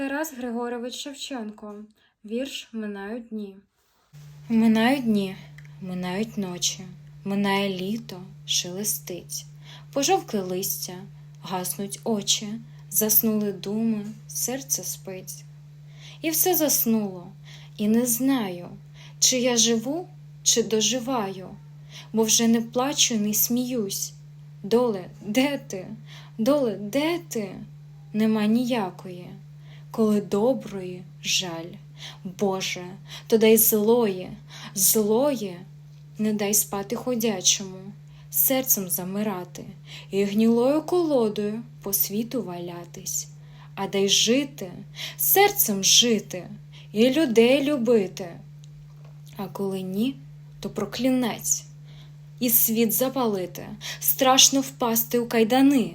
Тарас Григорович Шевченко. Вірш Минають дні. Минають дні, минають ночі, минає літо, шелестить, пожовкли листя, гаснуть очі, заснули думи, серце спить. І все заснуло, і не знаю, чи я живу, чи доживаю, бо вже не плачу, не сміюсь. Доле, де ти? Доле, де ти? Нема ніякої, коли доброї жаль. Боже, то дай злої, злої, не дай спати ходячому, серцем замирати і гнілою колодою по світу валятись, а дай жити, серцем жити і людей любити. А коли ні, то проклянець, і світ запалити, страшно впасти у кайдани.